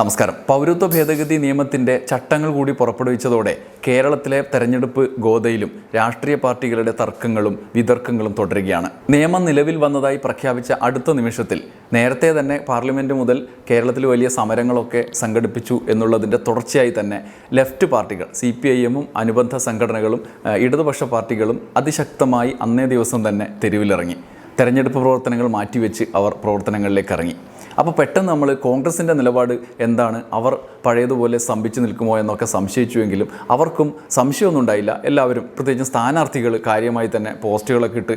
നമസ്കാരം. പൗരത്വ ഭേദഗതി നിയമത്തിന്റെ ചട്ടങ്ങൾ കൂടി പുറപ്പെടുവിച്ചതോടെ കേരളത്തിലെ തെരഞ്ഞെടുപ്പ് ഗോതയിലും രാഷ്ട്രീയ പാർട്ടികളുടെ തർക്കങ്ങളും വിതർക്കങ്ങളും തുടരുകയാണ്. നിയമം നിലവിൽ വന്നതായി പ്രഖ്യാപിച്ച അടുത്ത നിമിഷത്തിൽ നേരത്തെ തന്നെ പാർലമെന്റ് മുതൽ കേരളത്തിൽ വലിയ സമരങ്ങളൊക്കെ സംഘടിപ്പിച്ചു എന്നുള്ളതിന്റെ തുടർച്ചയായി തന്നെ ലെഫ്റ്റ് പാർട്ടികൾ സി പി ഐ എമ്മും അനുബന്ധ സംഘടനകളും ഇടതുപക്ഷ പാർട്ടികളും അതിശക്തമായി അന്നേ ദിവസം തന്നെ തെരുവിലിറങ്ങി. തെരഞ്ഞെടുപ്പ് പ്രവർത്തനങ്ങൾ മാറ്റിവെച്ച് അവർ പ്രവർത്തനങ്ങളിലേക്ക് ഇറങ്ങി. അപ്പോൾ പെട്ടെന്ന് നമ്മൾ കോൺഗ്രസിന്റെ നിലപാട് എന്താണ്? അവർ പഴയതുപോലെ സ്തംഭിച്ചു നിൽക്കുമോ എന്നൊക്കെ സംശയിച്ചുവെങ്കിലും അവർക്കും സംശയമൊന്നും ഉണ്ടായില്ല. എല്ലാവരും പ്രത്യേകിച്ചും സ്ഥാനാർത്ഥികൾ കാര്യമായി തന്നെ പോസ്റ്റുകളൊക്കെ ഇട്ട്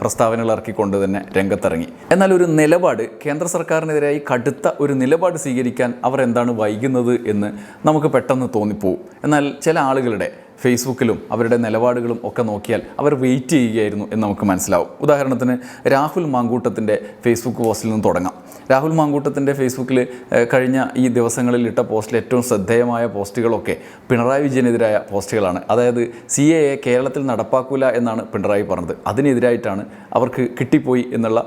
പ്രസ്താവനകൾ ഇറക്കിക്കൊണ്ട് തന്നെ രംഗത്തിറങ്ങി. എന്നാൽ ഒരു നിലപാട് കേന്ദ്ര സർക്കാരിനെതിരായി കടുത്ത ഒരു നിലപാട് സ്വീകരിക്കാൻ അവർ എന്താണ് വൈകുന്നത് എന്ന് നമുക്ക് പെട്ടെന്ന് തോന്നിപ്പോവും. എന്നാൽ ചില ആളുകളുടെ ഫേസ്ബുക്കിലും അവരുടെ നിലപാടുകളും ഒക്കെ നോക്കിയാൽ അവർ വെയിറ്റ് ചെയ്യുകയായിരുന്നു എന്ന് നമുക്ക് മനസ്സിലാവും. ഉദാഹരണത്തിന് രാഹുൽ മാങ്കൂട്ടത്തിന്റെ ഫേസ്ബുക്ക് പോസ്റ്റിൽ നിന്ന് തുടങ്ങാം. രാഹുൽ മാങ്കൂട്ടത്തിന്റെ ഫേസ്ബുക്കിൽ കഴിഞ്ഞ ഈ ദിവസങ്ങളിൽ ഇട്ട പോസ്റ്റിൽ ഏറ്റവും ശ്രദ്ധേയമായ പോസ്റ്റുകളൊക്കെ പിണറായി വിജയനെതിരായ പോസ്റ്റുകളാണ്. അതായത് സി എ എ കേരളത്തിൽ നടപ്പാക്കൂല എന്നാണ് പിണറായി പറഞ്ഞത്. അതിനെതിരായിട്ടാണ് അവർക്ക് കിട്ടിപ്പോയി എന്നുള്ള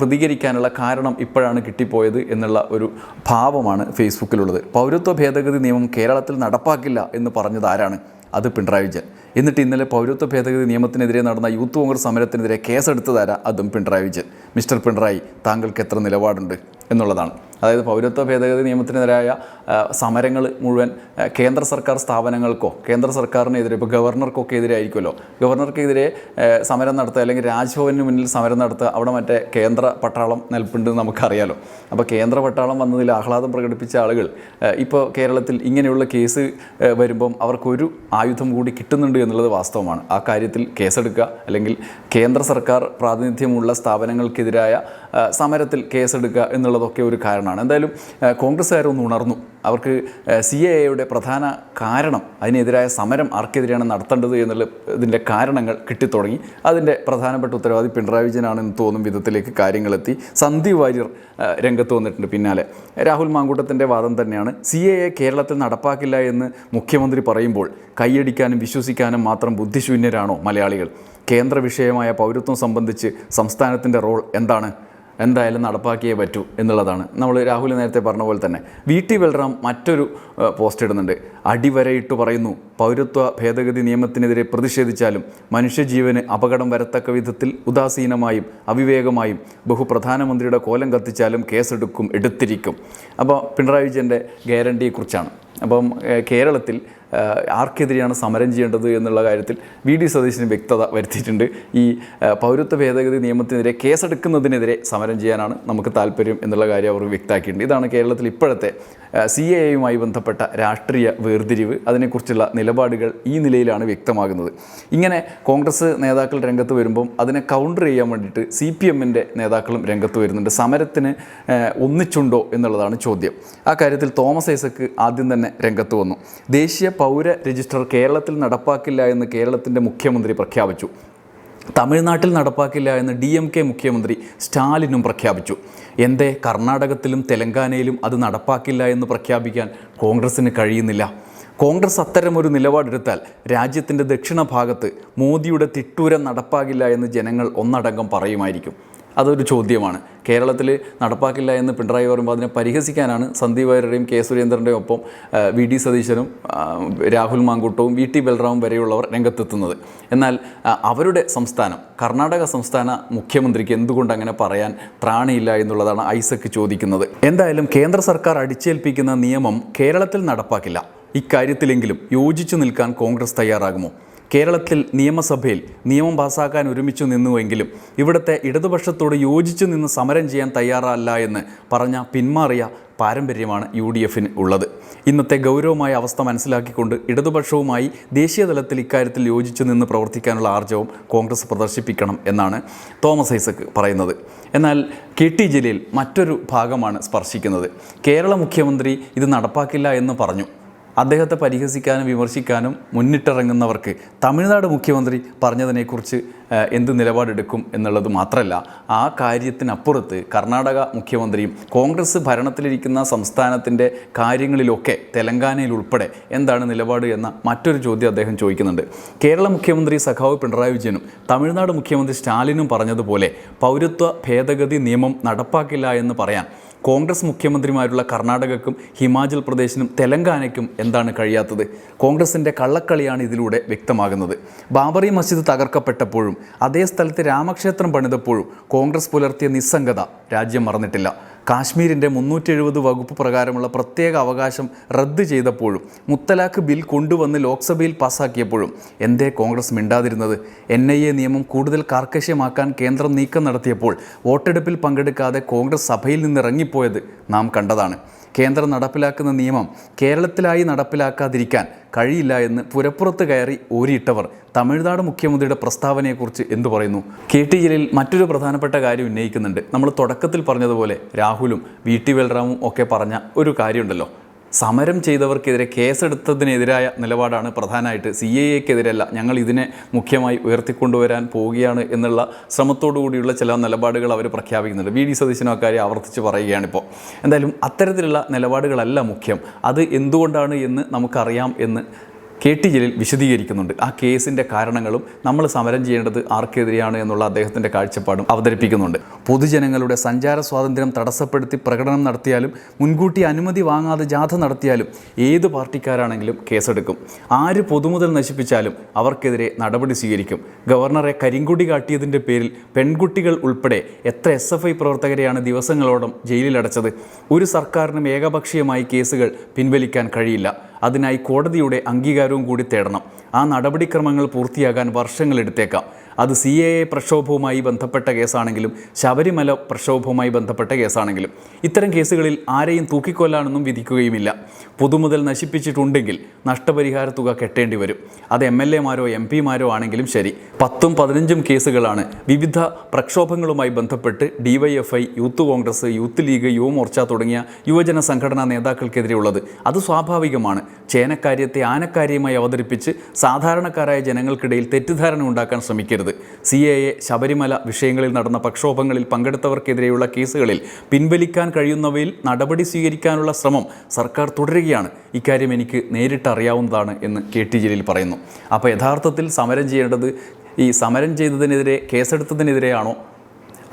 പ്രതികരിക്കാനുള്ള കാരണം ഇപ്പോഴാണ് കിട്ടിപ്പോയത് എന്നുള്ള ഒരു ഭാവമാണ് ഫേസ്ബുക്കിലുള്ളത്. പൗരത്വ ഭേദഗതി നിയമം കേരളത്തിൽ നടപ്പാക്കില്ല എന്ന് പറഞ്ഞത് ആരാണ്? അത് പിണറായി വിജയൻ. എന്നിട്ട് ഇന്നലെ പൗരത്വ ഭേദഗതി നിയമത്തിനെതിരെ നടന്ന യൂത്ത് കോൺഗ്രസ് സമരത്തിനെതിരെ കേസെടുത്തതാരാ അതും പിണറായി വിജയൻ. മിസ്റ്റർ പിണറായി താങ്കൾക്ക് എത്ര നിലപാടുണ്ട് എന്നുള്ളതാണ്. അതായത് പൗരത്വ ഭേദഗതി നിയമത്തിനെതിരായ സമരങ്ങൾ മുഴുവൻ കേന്ദ്ര സർക്കാർ സ്ഥാപനങ്ങൾക്കോ കേന്ദ്ര സർക്കാരിനെതിരെ ഇപ്പോൾ ഗവർണർക്കൊക്കെ എതിരെ ആയിരിക്കുമല്ലോ ഗവർണർക്കെതിരെ സമരം നടത്തുക അല്ലെങ്കിൽ രാജ്ഭവന് മുന്നിൽ സമരം നടത്തുക അവിടെ മറ്റേ കേന്ദ്ര പട്ടാളം നിൽപ്പുണ്ടെന്ന് നമുക്കറിയാലോ. അപ്പോൾ കേന്ദ്ര പട്ടാളം വന്നതിൽ ആഹ്ലാദം പ്രകടിപ്പിച്ച ആളുകൾ ഇപ്പോൾ കേരളത്തിൽ ഇങ്ങനെയുള്ള കേസ് വരുമ്പം അവർക്കൊരു ആയുധം കൂടി കിട്ടുന്നുണ്ട് എന്നുള്ളത് വാസ്തവമാണ്. ആ കാര്യത്തിൽ കേസെടുക്കുക അല്ലെങ്കിൽ കേന്ദ്ര സർക്കാർ പ്രാതിനിധ്യമുള്ള സ്ഥാപനങ്ങൾക്കെതിരായ സമരത്തിൽ കേസെടുക്കുക എന്നുള്ളതൊക്കെ ഒരു കാരണമാണ് എന്തായാലും കോൺഗ്രസ്സുകാരൊന്ന് ഉണർന്നു. അവർക്ക് സി എ എയുടെ പ്രധാന കാരണം അതിനെതിരായ സമരം ആർക്കെതിരെയാണ് നടത്തേണ്ടത് എന്നുള്ള ഇതിന്റെ കാരണങ്ങൾ കിട്ടിത്തുടങ്ങി. അതിന്റെ പ്രധാനപ്പെട്ട ഉത്തരവാദി പിണറായി വിജയനാണെന്ന് തോന്നും വിധത്തിലേക്ക് കാര്യങ്ങളെത്തി. സന്ദീപ് വാര്യർ രംഗത്ത് വന്നിട്ടുണ്ട് പിന്നാലെ. രാഹുൽ മാങ്കൂട്ടത്തിന്റെ വാദം തന്നെയാണ്. സി എ എ കേരളത്തിൽ നടപ്പാക്കില്ല എന്ന് മുഖ്യമന്ത്രി പറയുമ്പോൾ കൈയടിക്കാനും വിശ്വസിക്കാനും മാത്രം ബുദ്ധിശൂന്യരാണോ മലയാളികൾ? കേന്ദ്ര വിഷയമായ പൗരത്വം സംബന്ധിച്ച് സംസ്ഥാനത്തിന്റെ റോൾ എന്താണ്? എന്തായാലും നടപ്പാക്കിയേ പറ്റൂ എന്നുള്ളതാണ്. നമ്മൾ രാഹുൽ നേരത്തെ പറഞ്ഞ പോലെ തന്നെ. വി ടി ബൽറാം മറ്റൊരു പോസ്റ്റ് ഇടുന്നുണ്ട്. അടിവരയിട്ട് പറയുന്നു. പൗരത്വ ഭേദഗതി നിയമത്തിനെതിരെ പ്രതിഷേധിച്ചാലും മനുഷ്യജീവന് അപകടം വരത്തക്ക വിധത്തിൽ ഉദാസീനമായും അവിവേകമായും ബഹുപ്രധാനമന്ത്രിയുടെ കോലം കത്തിച്ചാലും കേസെടുക്കും എടുത്തിരിക്കും. അപ്പോൾ പിണറായി വിജയന്റെ ഗ്യാരണ്ടിയെക്കുറിച്ചാണ് അപ്പം കേരളത്തിൽ ആർക്കെതിരെയാണ് സമരം ചെയ്യേണ്ടത് എന്നുള്ള കാര്യത്തിൽ വി ഡി സതീശന് വ്യക്തത വരുത്തിയിട്ടുണ്ട്. ഈ പൗരത്വ ഭേദഗതി നിയമത്തിനെതിരെ കേസെടുക്കുന്നതിനെതിരെ സമരം ചെയ്യാനാണ് നമുക്ക് താല്പര്യം എന്നുള്ള കാര്യം അവർ വ്യക്തമാക്കിയിട്ടുണ്ട്. ഇതാണ് കേരളത്തിൽ ഇപ്പോഴത്തെ സി എ എയുമായി ബന്ധപ്പെട്ട രാഷ്ട്രീയ വേർതിരിവ്. അതിനെക്കുറിച്ചുള്ള നിലപാടുകൾ ഈ നിലയിലാണ് വ്യക്തമാകുന്നത്. ഇങ്ങനെ കോൺഗ്രസ് നേതാക്കൾ രംഗത്ത് വരുമ്പം അതിനെ കൗണ്ടർ ചെയ്യാൻ വേണ്ടിയിട്ട് സി പി എമ്മിന്റെ നേതാക്കളും രംഗത്ത് വരുന്നുണ്ട്. സമരത്തിന് ഒന്നിച്ചുണ്ടോ എന്നുള്ളതാണ് ചോദ്യം. ആ കാര്യത്തിൽ തോമസ് ഐസക്ക് ആദ്യം തന്നെ രംഗത്ത് വന്നു. ദേശീയ പൗര രജിസ്റ്റർ കേരളത്തിൽ നടപ്പാക്കില്ല എന്ന് കേരളത്തിന്റെ മുഖ്യമന്ത്രി പ്രഖ്യാപിച്ചു. തമിഴ്നാട്ടിൽ നടപ്പാക്കില്ല എന്ന് ഡി എം കെ മുഖ്യമന്ത്രി സ്റ്റാലിനും പ്രഖ്യാപിച്ചു. എന്തേ കർണാടകത്തിലും തെലങ്കാനയിലും അത് നടപ്പാക്കില്ല എന്ന് പ്രഖ്യാപിക്കാൻ കോൺഗ്രസ്സിന് കഴിയുന്നില്ല. കോൺഗ്രസ് അത്തരമൊരു നിലപാടെടുത്താൽ രാജ്യത്തിന്റെ ദക്ഷിണ ഭാഗത്ത് മോദിയുടെ തിട്ടൂരം നടപ്പാകില്ല എന്ന് ജനങ്ങൾ ഒന്നടങ്കം പറയുമായിരിക്കും. അതൊരു ചോദ്യമാണ്. കേരളത്തിൽ നടപ്പാക്കില്ല എന്ന് പിണറായി പറയുമ്പോൾ അതിനെ പരിഹസിക്കാനാണ് സന്ദീപ് വാര്യരുടെയും കെ സുരേന്ദ്രന്റെയും ഒപ്പം വി ഡി സതീശനും രാഹുൽ മാങ്കൂട്ടവും വി ടി ബൽറാമും വരെയുള്ളവർ രംഗത്തെത്തുന്നത്. എന്നാൽ അവരുടെ സംസ്ഥാനം കർണാടക സംസ്ഥാന മുഖ്യമന്ത്രിക്ക് എന്തുകൊണ്ട് അങ്ങനെ പറയാൻ ത്രാണിയില്ല എന്നുള്ളതാണ് ഐസക്ക് ചോദിക്കുന്നത്. എന്തായാലും കേന്ദ്ര സർക്കാർ അടിച്ചേൽപ്പിക്കുന്ന നിയമം കേരളത്തിൽ നടപ്പാക്കില്ല. ഇക്കാര്യത്തിലെങ്കിലും യോജിച്ചു നിൽക്കാൻ കോൺഗ്രസ് തയ്യാറാകുമോ? കേരളത്തിൽ നിയമസഭയിൽ നിയമം പാസാക്കാൻ ഒരുമിച്ചു നിന്നുവെങ്കിലും ഇവിടുത്തെ ഇടതുപക്ഷത്തോട് യോജിച്ചു നിന്ന് സമരം ചെയ്യാൻ തയ്യാറല്ല എന്ന് പറഞ്ഞ പിന്മാറിയ പാരമ്പര്യമാണ് യു ഡി എഫിന് ഉള്ളത്. ഇന്നത്തെ ഗൗരവമായ അവസ്ഥ മനസ്സിലാക്കിക്കൊണ്ട് ഇടതുപക്ഷവുമായി ദേശീയതലത്തിൽ ഇക്കാര്യത്തിൽ യോജിച്ചു നിന്ന് പ്രവർത്തിക്കാനുള്ള ആർജവം കോൺഗ്രസ് പ്രദർശിപ്പിക്കണം എന്നാണ് തോമസ് ഐസക്ക് പറയുന്നത്. എന്നാൽ കെ ടി ജലീൽ മറ്റൊരു ഭാഗമാണ് സ്പർശിക്കുന്നത്. കേരള മുഖ്യമന്ത്രി ഇത് നടപ്പാക്കില്ല എന്ന് പറഞ്ഞു. അദ്ദേഹത്തെ പരിഹസിക്കാനും വിമർശിക്കാനും മുന്നിട്ടിറങ്ങുന്നവർക്ക് തമിഴ്നാട് മുഖ്യമന്ത്രി പറഞ്ഞതിനെക്കുറിച്ച് എന്ത് നിലപാടെടുക്കും എന്നുള്ളത് മാത്രമല്ല ആ കാര്യത്തിനപ്പുറത്ത് കർണാടക മുഖ്യമന്ത്രിയും കോൺഗ്രസ് ഭരണത്തിലിരിക്കുന്ന സംസ്ഥാനത്തിന്റെ കാര്യങ്ങളിലൊക്കെ തെലങ്കാനയിൽ ഉൾപ്പെടെ എന്താണ് നിലപാട് എന്ന മറ്റൊരു ചോദ്യം അദ്ദേഹം ചോദിക്കുന്നുണ്ട്. കേരള മുഖ്യമന്ത്രി സഖാവ് പിണറായി വിജയനും തമിഴ്നാട് മുഖ്യമന്ത്രി സ്റ്റാലിനും പറഞ്ഞതുപോലെ പൗരത്വ ഭേദഗതി നിയമം നടപ്പാക്കില്ല എന്ന് പറയാൻ കോൺഗ്രസ് മുഖ്യമന്ത്രിമാരുള്ള കർണാടകക്കും ഹിമാചൽ പ്രദേശിനും തെലങ്കാനയ്ക്കും എന്താണ് കഴിയാത്തത്? കോൺഗ്രസിന്റെ കള്ളക്കളിയാണ് ഇതിലൂടെ വ്യക്തമാകുന്നത്. ബാബറി മസ്ജിദ് തകർക്കപ്പെട്ടപ്പോഴും അതേ സ്ഥലത്ത് രാമക്ഷേത്രം പണിതപ്പോഴും കോൺഗ്രസ് പുലർത്തിയ നിസ്സംഗത രാജ്യം മറന്നിട്ടില്ല. കാശ്മീരിന്റെ മുന്നൂറ്റി എഴുപത് വകുപ്പ് പ്രകാരമുള്ള പ്രത്യേക അവകാശം റദ്ദ് ചെയ്തപ്പോഴും മുത്തലാഖ് ബിൽ കൊണ്ടുവന്ന് ലോക്സഭയിൽ പാസാക്കിയപ്പോഴും എന്തേ കോൺഗ്രസ് മിണ്ടാതിരുന്നത്? എൻ ഐ എ നിയമം കൂടുതൽ കാർക്കശ്യമാക്കാൻ കേന്ദ്രം നീക്കം നടത്തിയപ്പോൾ വോട്ടെടുപ്പിൽ പങ്കെടുക്കാതെ കോൺഗ്രസ് സഭയിൽ നിന്ന് ഇറങ്ങിപ്പോയത് നാം കണ്ടതാണ്. കേന്ദ്രം നടപ്പിലാക്കുന്ന നിയമം കേരളത്തിലായി നടപ്പിലാക്കാതിരിക്കാൻ കഴിയില്ല എന്ന് പുരപ്പുറത്ത് കയറി ഓരിയിട്ടവർ തമിഴ്നാട് മുഖ്യമന്ത്രിയുടെ പ്രസ്താവനയെക്കുറിച്ച് എന്തു പറയുന്നു? കെ ടി ജലീൽ മറ്റൊരു പ്രധാനപ്പെട്ട കാര്യം ഉന്നയിക്കുന്നുണ്ട്. നമ്മൾ തുടക്കത്തിൽ പറഞ്ഞതുപോലെ രാഹുലും വി ടി ഒക്കെ പറഞ്ഞ ഒരു കാര്യമുണ്ടല്ലോ. സമരം ചെയ്തവർക്കെതിരെ കേസെടുത്തതിനെതിരായ നിലപാടാണ് പ്രധാനമായിട്ട് സി എ എക്കെതിരല്ല. ഞങ്ങൾ ഇതിനെ മുഖ്യമായി ഉയർത്തിക്കൊണ്ടുവരാൻ പോവുകയാണ് എന്നുള്ള ശ്രമത്തോടു കൂടിയുള്ള ചില നിലപാടുകൾ അവർ പ്രഖ്യാപിക്കുന്നുണ്ട്. വി. ഡി. സതീശനും അക്കാര്യം ആവർത്തിച്ച് പറയുകയാണിപ്പോൾ. എന്തായാലും അത്തരത്തിലുള്ള നിലപാടുകളല്ല മുഖ്യം. അത് എന്തുകൊണ്ടാണ് എന്ന് നമുക്കറിയാം എന്ന് കെ ടി ജലീൽ വിശദീകരിക്കുന്നുണ്ട്. ആ കേസിന്റെ കാരണങ്ങളും നമ്മൾ സമരം ചെയ്യേണ്ടത് ആർക്കെതിരെയാണ് എന്നുള്ള അദ്ദേഹത്തിന്റെ കാഴ്ചപ്പാടും അവതരിപ്പിക്കുന്നുണ്ട്. പൊതുജനങ്ങളുടെ സഞ്ചാര സ്വാതന്ത്ര്യം തടസ്സപ്പെടുത്തി പ്രകടനം നടത്തിയാലും മുൻകൂട്ടി അനുമതി വാങ്ങാതെ ജാഥ നടത്തിയാലും ഏത് പാർട്ടിക്കാരാണെങ്കിലും കേസെടുക്കും. ആര് പൊതുമുതൽ നശിപ്പിച്ചാലും അവർക്കെതിരെ നടപടി സ്വീകരിക്കും. ഗവർണറെ കരിങ്കുടി കാട്ടിയതിന്റെ പേരിൽ പെൺകുട്ടികൾ ഉൾപ്പെടെ എത്ര എസ് എഫ് ഐ പ്രവർത്തകരെയാണ് ദിവസങ്ങളോളം ജയിലിലടച്ചത്. ഒരു സർക്കാരിനും ഏകപക്ഷീയമായി കേസുകൾ പിൻവലിക്കാൻ കഴിയില്ല. അതിനായി കോടതിയുടെ അംഗീകാരവും കൂടി തേടണം. ആ നടപടിക്രമങ്ങൾ പൂർത്തിയാകാൻ വർഷങ്ങളെടുത്തേക്കാം അത് സി എ എ പ്രക്ഷോഭവുമായി ബന്ധപ്പെട്ട കേസാണെങ്കിലും ശബരിമല പ്രക്ഷോഭവുമായി ബന്ധപ്പെട്ട കേസാണെങ്കിലും ഇത്തരം കേസുകളിൽ ആരെയും തൂക്കിക്കൊല്ലാനൊന്നും വിധിക്കുകയുമില്ല. പൊതുമുതൽ നശിപ്പിച്ചിട്ടുണ്ടെങ്കിൽ നഷ്ടപരിഹാര തുക കെട്ടേണ്ടി വരും. അത് എം എൽ എമാരോ എം പിമാരോ ആണെങ്കിലും ശരി. പത്തും പതിനഞ്ചും കേസുകളാണ് വിവിധ പ്രക്ഷോഭങ്ങളുമായി ബന്ധപ്പെട്ട് DYFI youth Congress youth league Yuvamorcha തുടങ്ങിയ യുവജന സംഘടനാ നേതാക്കൾക്കെതിരെയുള്ളത് അത് സ്വാഭാവികമാണ്. ചേനക്കാര്യത്തെ ആനക്കാര്യമായി അവതരിപ്പിച്ച് സാധാരണക്കാരായ ജനങ്ങൾക്കിടയിൽ തെറ്റിദ്ധാരണ ഉണ്ടാക്കാൻ ശ്രമിക്കരുത്. സി എ എ ശബരിമല വിഷയങ്ങളിൽ നടന്ന പ്രക്ഷോഭങ്ങളിൽ പങ്കെടുത്തവർക്കെതിരെയുള്ള കേസുകളിൽ പിൻവലിക്കാൻ കഴിയുന്നവയിൽ നടപടി സ്വീകരിക്കാനുള്ള ശ്രമം സർക്കാർ തുടരുകയാണ്. ഇക്കാര്യം എനിക്ക് നേരിട്ട് അറിയാവുന്നതാണ് എന്ന് കെ ടി ജലീൽ പറയുന്നു. അപ്പോൾ യഥാർത്ഥത്തിൽ സമരം ചെയ്യേണ്ടത് ഈ സമരം ചെയ്തതിനെതിരെ കേസെടുത്തതിനെതിരെയാണോ?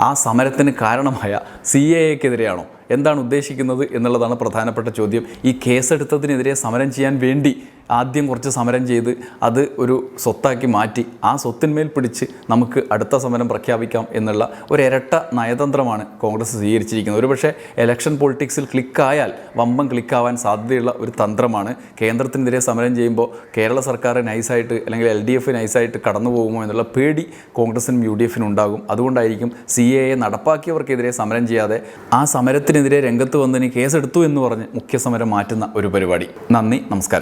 ആ സമരത്തിന് കാരണമായ സി എ എക്കെതിരെയാണോ എന്താണ് ഉദ്ദേശിക്കുന്നത് എന്നുള്ളതാണ് പ്രധാനപ്പെട്ട ചോദ്യം. ഈ കേസെടുത്തതിനെതിരെ സമരം ചെയ്യാൻ വേണ്ടി ആദ്യം കുറച്ച് സമരം ചെയ്ത് അത് ഒരു സ്വത്താക്കി മാറ്റി ആ സ്വത്തിന്മേൽ പിടിച്ച് നമുക്ക് അടുത്ത സമരം പ്രഖ്യാപിക്കാം എന്നുള്ള ഒരു ഇരട്ട നയതന്ത്രമാണ് കോൺഗ്രസ് സ്വീകരിച്ചിരിക്കുന്നത്. ഒരുപക്ഷെ എലക്ഷൻ പൊളിറ്റിക്സിൽ ക്ലിക്കായാൽ വമ്പം ക്ലിക്കാവാൻ സാധ്യതയുള്ള ഒരു തന്ത്രമാണ്. കേന്ദ്രത്തിനെതിരെ സമരം ചെയ്യുമ്പോൾ കേരള സർക്കാർ നൈസായിട്ട് അല്ലെങ്കിൽ എൽ ഡി എഫ് നൈസായിട്ട് കടന്നു പോകുമോ എന്നുള്ള പേടി കോൺഗ്രസിനും യു ഡി എഫിനും ഉണ്ടാകും. അതുകൊണ്ടായിരിക്കും സി എ എ നടപ്പാക്കിയവർക്കെതിരെ സമരം ചെയ്യാതെ ആ സമരത്തിനെതിരെ രംഗത്ത് വന്നതിന് കേസെടുത്തു എന്ന് പറഞ്ഞ് മുഖ്യ സമരം മാറ്റുന്ന ഒരു പരിപാടി. നന്ദി നമസ്കാരം.